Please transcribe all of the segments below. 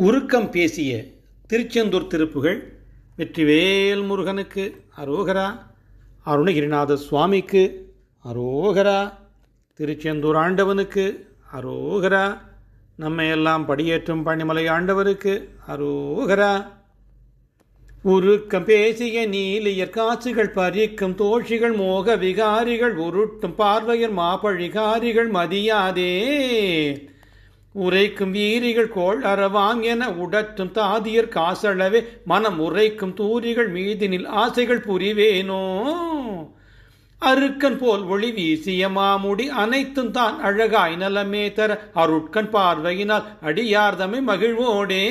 உருக்கம் பேசிய திருச்செந்தூர் திருப்புகள் வெற்றிவேல் முருகனுக்கு அரோகரா அருணகிரிநாத சுவாமிக்கு அரோகரா திருச்செந்தூர் ஆண்டவனுக்கு அரோகரா நம்மை எல்லாம் படியேற்றும் பணிமலை ஆண்டவருக்கு அரோகரா. உருக்கம் பேசிய நீலியர் காட்சிகள் பறிக்கும் தோஷிகள் மோக விகாரிகள் உருட்டும் பார்வையர் மாபழிகாரிகள் மதியாதே. உரைக்கும் வீரிகள் கோள் அறவாங் என உடற்றும் தாதியர் காசளவே மனம் உரைக்கும் தூரிகள் மீதினில் ஆசைகள் புரிவேனோ? அருக்கன் போல் ஒளி வீசிய மாமுடி அனைத்தும் தான் அழகாய் நலமே தர அருட்கண் பார்வையினால் அடியார்தமை மகிழ்வோடே.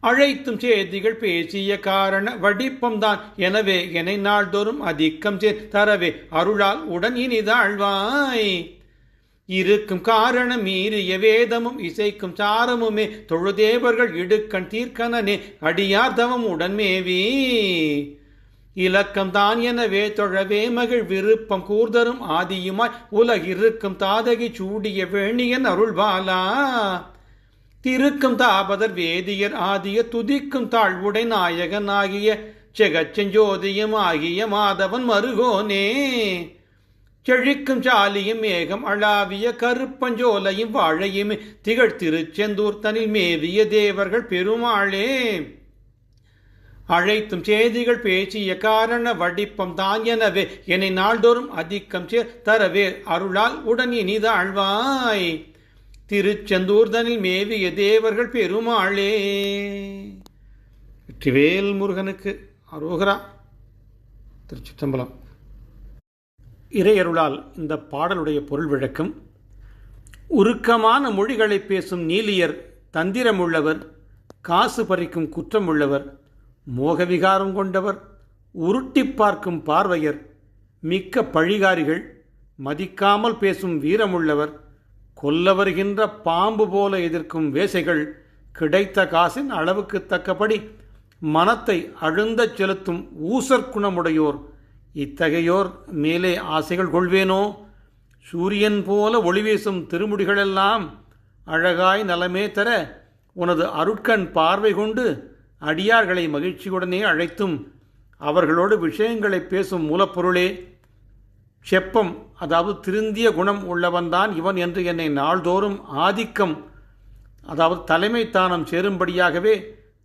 அழைத்தும் செய்திகள் பேசிய காரண வடிப்பம் தான் எனவே என்னை நாள்தோறும் அதிக்கம் சே தரவே அருளால் உடன் இனிதாழ்வாய். இருக்கும் காரணம் மீறிய வேதமும் இசைக்கும் சாரமுமே. தொழுதேவர்கள் இடுக்கண் தீர்க்கனனே அடியார் தவம் உடன்மேவி இலக்கம் தான் எனவே தொழவே மகிழ் விருப்பம் கூர்தரும் ஆதியுமாய். உலகிருக்கும் தாதகி சூடிய வேணியன் அருள்பாலா. திருக்கும் தாபதர் வேதியர் ஆதிய துதிக்கும் தாழ்வுடை நாயகன் ஆகிய. செகச்செஞ்சோதியம் ஆகிய மாதவன் மருகோனே. செழிக்கும் சாலியும் மேகம் அழாவிய கருப்பஞ்சோலையும் வாழையும் திகழ்த்திரு செந்தூர் தனில் மேவிய தேவர்கள் பெருமாளே. அழைத்தும் செய்திகள் பேசிய காரண வடிப்பம் தான் எனவே என்னை நாள்தோறும் அதிக்கம் சே தரவே அருளால் உடன் இனிதாழ்வாய் திருச்செந்தூர்தனில் மேவிய தேவர்கள் பெருமாளே. வெற்றிவேல் முருகனுக்கு அரோகரா. திருச்சிற்றம்பலம். இறையருளால் இந்த பாடலுடைய பொருள் விளக்கம் உருக்கமான மொழிகளை பேசும் நீலியர் தந்திரமுள்ளவர் காசு பறிக்கும் குற்றம் உள்ளவர் மோகவிகாரம் கொண்டவர் உருட்டி பார்க்கும் பார்வையர் மிக்க பழிகாரிகள் மதிக்காமல் பேசும் வீரமுள்ளவர் கொல்ல வருகின்ற பாம்பு போல எதிர்க்கும் வேசைகள் கிடைத்த காசின் அளவுக்கு தக்கபடி மனத்தை அழுந்தச் செலுத்தும் ஊசற்குணமுடையோர் இத்தகையோர் மேலே ஆசைகள் கொள்வேனோ? சூரியன் போல ஒளி வீசும் திருமுடிகளெல்லாம் அழகாய் நலமே தர உனது அருட்கண் பார்வை கொண்டு அடியார்களை மகிழ்ச்சியுடனே அழைத்தும் அவர்களோடு விஷயங்களை பேசும் மூலப்பொருளே. செப்பம் அதாவது திருந்திய குணம் உள்ளவன்தான் இவன் என்று என்னை நாள்தோறும் ஆதிக்கம் அதாவது தலைமை தானம் சேரும்படியாகவே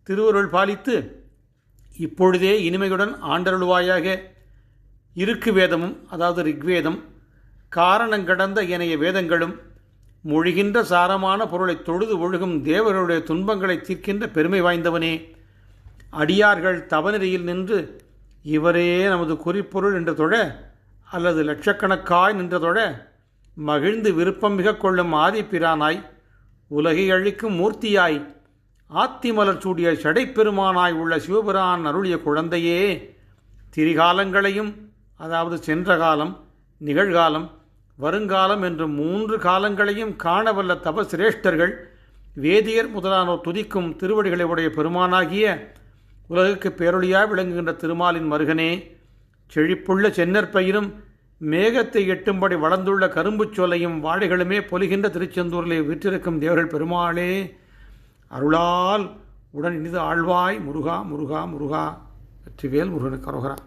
திருவருள் பாலித்து இப்பொழுதே இனிமையுடன் ஆண்டருள்வாயாக. இருக்கு வேதமும் அதாவது ரிக்வேதம் காரணங்கடந்த ஏனைய வேதங்களும் மொழிகின்ற சாரமான பொருளை தொழுது ஒழுகும் தேவர்களுடைய துன்பங்களை தீர்க்கின்ற பெருமை வாய்ந்தவனே. அடியார்கள் தவநெறியில் நின்று இவரே நமது குறிப்பொருள் என்று தொழ அல்லது லட்சக்கணக்காய் நின்ற தொழ மகிழ்ந்து விருப்பம் மிக கொள்ளும் ஆதிப்பிரானாய் உலகை அழிக்கும் மூர்த்தியாய் ஆத்திமலர் சூடிய சடைப்பெருமானாய் உள்ள சிவபிரான் அருளிய குழந்தையே திரிகாலங்களையும் அதாவது சென்ற காலம் நிகழ்காலம் வருங்காலம் என்று மூன்று காலங்களையும் காணவல்ல தபசிரேஷ்டர்கள் வேதியர் முதலானோர் துதிக்கும் திருவடிகளை உடைய பெருமானாகிய உலகுக்கு பேரொழியாக விளங்குகின்ற திருமாலின் மருகனே செழிப்புள்ள செந்நற்பயிரும் மேகத்தை எட்டும்படி வளர்ந்துள்ள கரும்புச் சோலையும் வாழைகளுமே பொலிகின்ற திருச்செந்தூரிலே விற்றிருக்கும் தேவர்கள் பெருமாளே அருளால் உடன் இனிது ஆழ்வாய் முருகா முருகா முருகா வெற்றிவேல் முருகனுக்கு அரோகரா.